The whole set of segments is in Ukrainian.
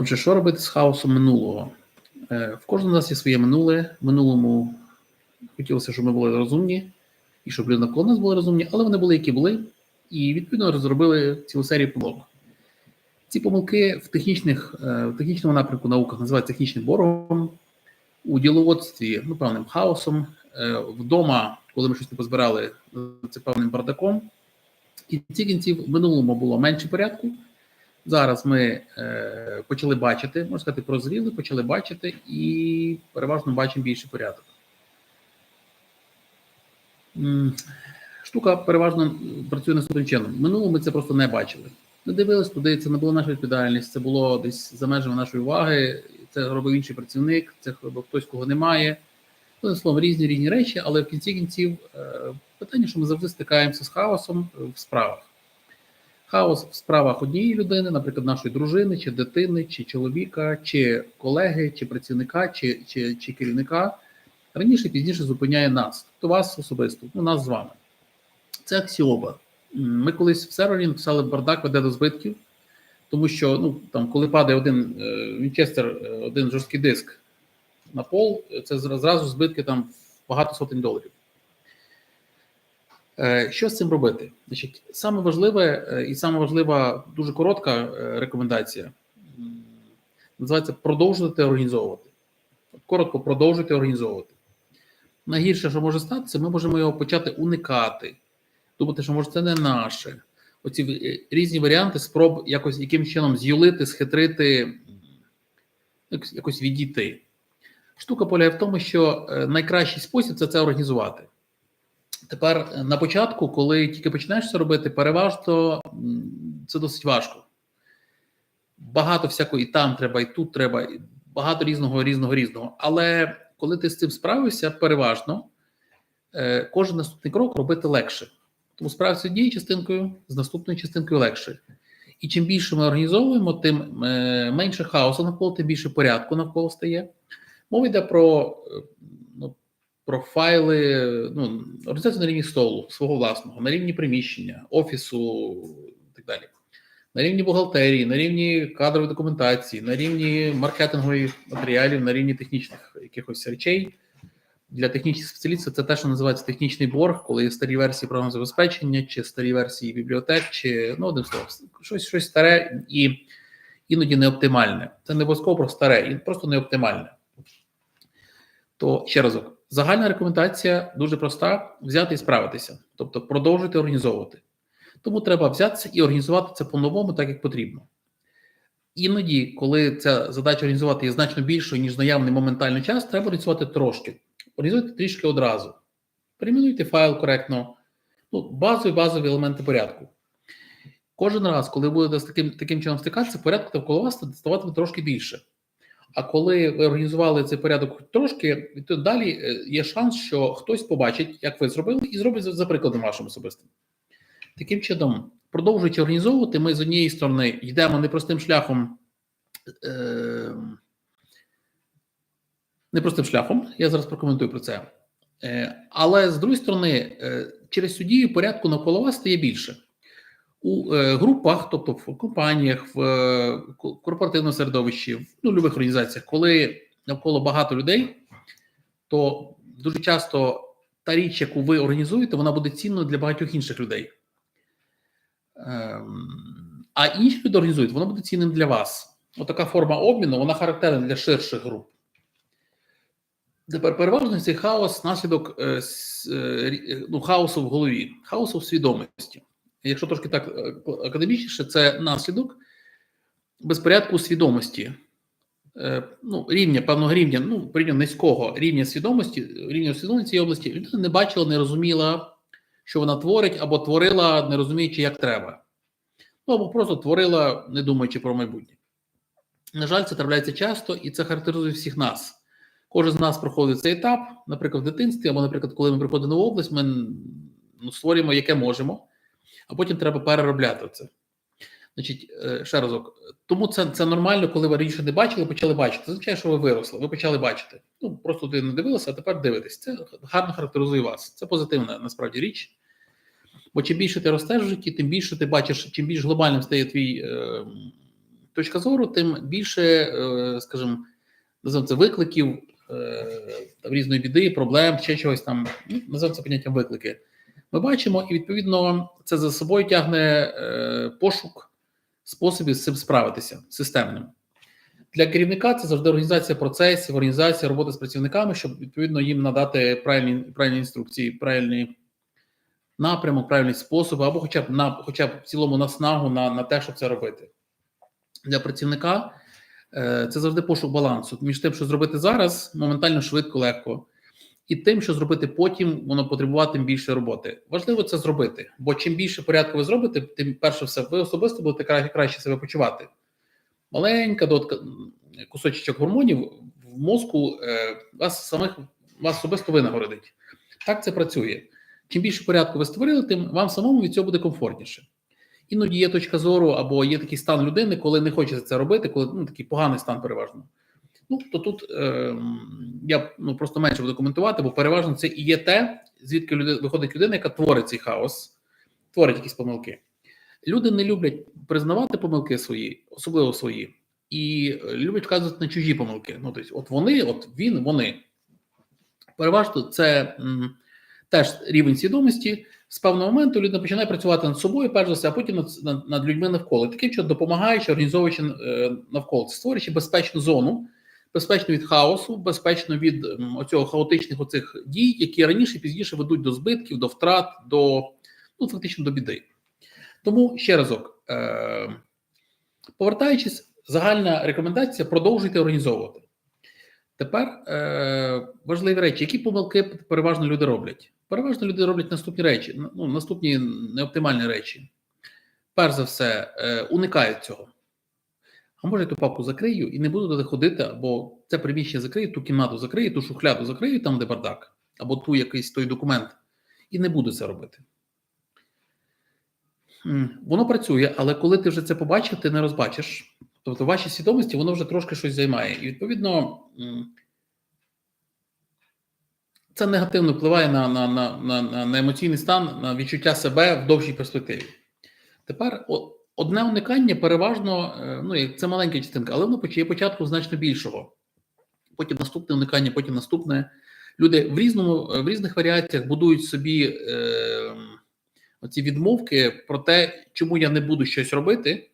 Отже, що робити з хаосом минулого? Е, В кожного з нас є своє минуле. В минулому хотілося, щоб ми були розумні, і щоб люди навколо нас були розумні, але вони були, які були, і відповідно розробили цілу серію помилок. Ці помилки в технічних, е, в технічному напрямку науках називають технічним боргом, у діловодстві ну, певним хаосом, е, вдома, коли ми щось не позбирали, це певним бардаком. І в ці кінців в минулому було менше порядку. Зараз ми е, почали бачити, можна сказати, прозріли, почали бачити і переважно бачимо більше порядок. Штука переважно працює наступним чином. В минулому ми це просто не бачили. Не дивились туди, це не була наша відповідальність, це було десь за межами нашої уваги. Це робив інший працівник, це робив хтось, кого немає. Ну, словом, різні різні речі, але в кінці кінців е, питання, що ми завжди стикаємося з хаосом в справах. Хаос в справах однієї людини, наприклад, нашої дружини, чи дитини, чи чоловіка, чи колеги, чи працівника, чи, чи, чи керівника раніше пізніше зупиняє нас, тобто вас особисто, ну нас з вами. Це аксіома. Ми колись в сервері написали бардак веде до збитків, тому що ну там, коли падає один е, Вінчестер, е, один жорсткий диск на пол, це зразу збитки там багато сотень доларів. Е, Що з цим робити? Значить, саме важливе е, і саме важлива, дуже коротка е, рекомендація називається продовжувати організовувати. Коротко продовжуйте організовувати. Найгірше, що може статися, ми можемо його почати уникати, думати, що може це не наше. Оці різні варіанти спроб якось яким чином з'юлити, схитрити, якось- відійти. Штука полягає в тому, що найкращий спосіб це це організувати. Тепер е, на початку, коли тільки починаєш це робити, переважно це досить важко. Багато всякого і там треба, і тут треба, і багато різного, різного, різного. Але коли ти з цим справився, переважно е, кожен наступний крок робити легше. Тому справився з однією частинкою, з наступною частинкою легше. І чим більше ми організовуємо, тим е, менше хаосу навколо, тим більше порядку навколо стає. Мова йде про, е, ну, організацію на рівні столу, свого власного, на рівні приміщення, офісу і так далі. На рівні бухгалтерії, на рівні кадрової документації, на рівні маркетингових матеріалів, на рівні технічних якихось речей. Для технічних спеціалістів це те, що називається технічний борг, коли є старі версії програмного забезпечення, чи старі версії бібліотек, чи ну, одним словом, щось, щось старе і іноді не оптимальне. Це не обов'язково про старе, і просто не оптимальне. То ще разок, загальна рекомендація дуже проста: взяти і справитися, тобто продовжуйте організовувати. Тому треба взятися і організувати це по-новому, так як потрібно. Іноді, коли ця задача організувати є значно більшою, ніж наявний моментальний час, треба організувати трошки. Організуйте трішки одразу. Перейменуйте файл коректно. Ну, базові базові елементи порядку. Кожен раз, коли будете з таким, таким чином стикатися, порядку навколо вас ставатиме трошки більше. А коли ви організували цей порядок трошки, то далі е, є шанс, що хтось побачить, як ви зробили, і зробить за, прикладом вашим особистим. Таким чином, продовжуючи організовувати, ми з однієї сторони йдемо непростим шляхом. Е- непростим шляхом, я зараз прокоментую про це. Е, але з другої сторони, е, через цю дію порядку навколо вас стає більше. У е, групах, тобто в компаніях, в е, корпоративному середовищі, в ну, любих організаціях, коли навколо багато людей, то дуже часто та річ, яку ви організуєте, вона буде цінною для багатьох інших людей. Ем, а інші люди організують, воно буде цінним для вас. Отака форма обміну, вона характерна для ширших груп. Тепер переважно цей хаос наслідок е, ну, хаосу в голові, хаосу в свідомості. Якщо трошки так е, академічніше, це наслідок безпорядку свідомості. Е, ну, рівня, певного рівня, ну, порівняно низького рівня свідомості, рівня свідомості цієї області, людина не бачила, не розуміла, що вона творить, або творила, не розуміючи, як треба. Ну, або просто творила, не думаючи про майбутнє. На жаль, це трапляється часто, і це характеризує всіх нас. Кожен з нас проходить цей етап, наприклад, в дитинстві, або, наприклад, коли ми приходимо в область, ми ну, створюємо яке можемо, а потім треба переробляти це. Значить, е, ще разок. Тому це, це нормально, коли ви раніше не бачили, почали бачити. Це означає, що ви виросли, ви почали бачити. Ну, просто ти не дивилися, а тепер дивитесь. Це гарно характеризує вас. Це позитивна насправді річ. Бо чим більше ти ростеш в житті, тим більше ти бачиш, чим більш глобальним стає твій е, точка зору, тим більше, е, скажімо, називаємо це викликів е, там, різної біди, проблем, ще чогось там. Ну, називаємо це поняттям виклики. Ми бачимо, і відповідно це за собою тягне е, пошук способів з цим справитися системним. Для керівника це завжди організація процесів, організація роботи з працівниками, щоб відповідно їм надати правильні правильні інструкції, правильний напрямок, правильні способи, або хоча б на хоча б в цілому наснагу на, на те, щоб це робити. Для працівника е, це завжди пошук балансу між тим, що зробити зараз, моментально швидко, легко, і тим, що зробити потім, воно потребуватиме більше роботи. Важливо це зробити, бо чим більше порядку ви зробите, тим перше все, ви особисто будете краще, себе почувати. Маленька дотка кусочок гормонів в мозку е, вас самих вас особисто винагородить. Так це працює. Чим більше порядку ви створили, тим вам самому від цього буде комфортніше. Іноді є точка зору, або є такий стан людини, коли не хочеться це робити, коли ну, такий поганий стан переважно. Ну то тут е, я ну, просто менше буду коментувати, бо переважно це і є те, звідки люди, виходить людина, яка творить цей хаос, творить якісь помилки. Люди не люблять признавати помилки свої, особливо свої, і е, люблять вказувати на чужі помилки. Ну, тобто, от вони, от він, вони. Переважно це м, теж рівень свідомості. З певного моменту людина починає працювати над собою, перш за все, а потім над, над, над людьми навколо. Таким чином допомагаючи, організовуючи е, навколо, створюючи безпечну зону, безпечно від хаосу, безпечно від оцього хаотичних оцих дій, які раніше і пізніше ведуть до збитків, до втрат, до ну фактично до біди. Тому ще разок, е, повертаючись, загальна рекомендація продовжуйте організовувати. Тепер е, важливі речі, які помилки переважно люди роблять. Переважно люди роблять наступні речі, ну, наступні неоптимальні речі. Перш за все, е, уникають цього. А може, я ту папку закрию і не буду туди ходити, або це приміщення закрию, ту кімнату закрию, ту шухляду закрию, там, де бардак, або ту якийсь той документ, і не буду це робити. Воно працює, але коли ти вже це побачив, ти не розбачиш. Тобто, в вашій свідомості воно вже трошки щось займає. І відповідно це негативно впливає на, на, на, на, на емоційний стан, на відчуття себе в довшій перспективі. Тепер о- одне уникання переважно, е, ну як це маленька частинка, але воно є початком значно більшого. Потім наступне уникання, потім наступне. Люди в різному в різних варіаціях будують собі е, оці відмовки про те, чому я не буду щось робити.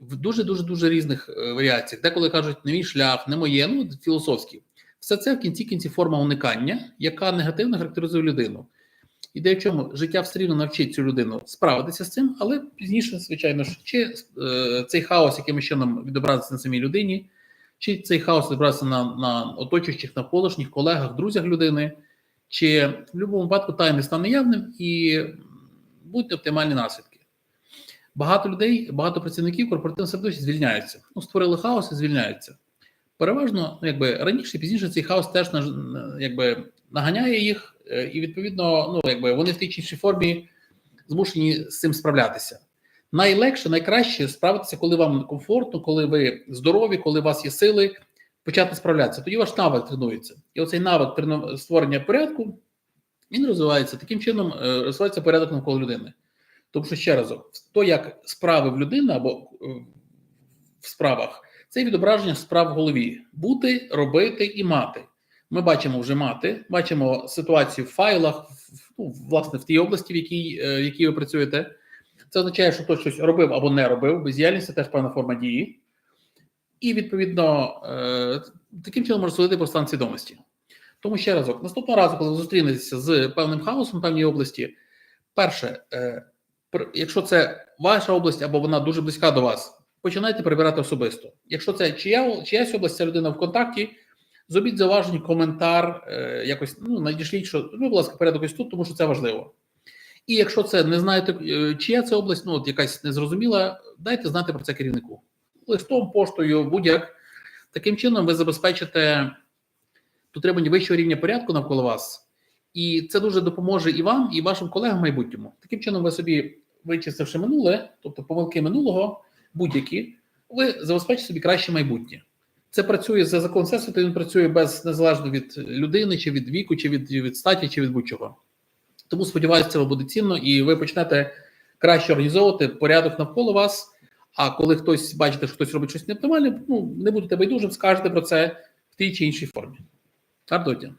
В дуже дуже дуже різних е, варіаціях. Деколи кажуть, не мій шлях, не моє, ну філософські. Все це в кінці кінці форма уникання, яка негативно характеризує людину. Ідея в чому життя все рівно навчить цю людину справитися з цим, але пізніше, звичайно ж, чи е, цей хаос, якимось чином відобразиться на самій людині, чи цей хаос відобразиться на, на оточуючих навколишніх колегах, друзях людини, чи в будь-якому випадку тайне стане явним і будуть оптимальні наслідки. Багато людей, багато працівників корпоративного середовища звільняються. Ну, створили хаос і звільняються. Переважно, ну, якби раніше, пізніше цей хаос теж якби, наганяє їх, і відповідно, ну якби вони в тій чи іншій формі змушені з цим справлятися. Найлегше, найкраще справитися, коли вам комфортно, коли ви здорові, коли у вас є сили почати справлятися. Тоді ваш навик тренується. І оцей навик створення порядку він розвивається. Таким чином е, розвивається порядок навколо людини. Тому що ще разок, то, як справи в людини або е, в справах, це відображення справ в голові: бути, робити і мати. Ми бачимо вже мати, бачимо ситуацію в файлах, ну, власне, в тій області, в якій, е, в якій ви працюєте. Це означає, що хтось щось робив або не робив. Бездіяльність це теж певна форма дії. І відповідно е, таким чином можна судити про стан свідомості. Тому ще разок, наступного разу, коли ви зустрінетеся з певним хаосом в певній області, перше, е, якщо це ваша область або вона дуже близька до вас, починайте прибирати особисто. Якщо це чия, чиясь область, ця людина в контакті, зробіть зауваження, коментар, е, якось ну, надішліть, що ну, будь ласка, порядок ось тут, тому що це важливо. І якщо це не знаєте, е, чия це область, ну от якась незрозуміла, дайте знати про це керівнику. Листом, поштою, будь-як. Таким чином ви забезпечите дотримання вищого рівня порядку навколо вас, і це дуже допоможе і вам, і вашим колегам в майбутньому. Таким чином, ви собі, вичистивши минуле, тобто помилки минулого, будь-які, ви забезпечите собі краще майбутнє. Це працює за закон всесвіту, він працює без незалежно від людини, чи від віку, чи від, від статі, чи від будь-чого. Тому сподіваюся, це буде цінно, і ви почнете краще організовувати порядок навколо вас. А коли хтось бачите, що хтось робить щось неоптимальне, ну не будете байдужим, скажете про це в тій чи іншій формі. Гарного.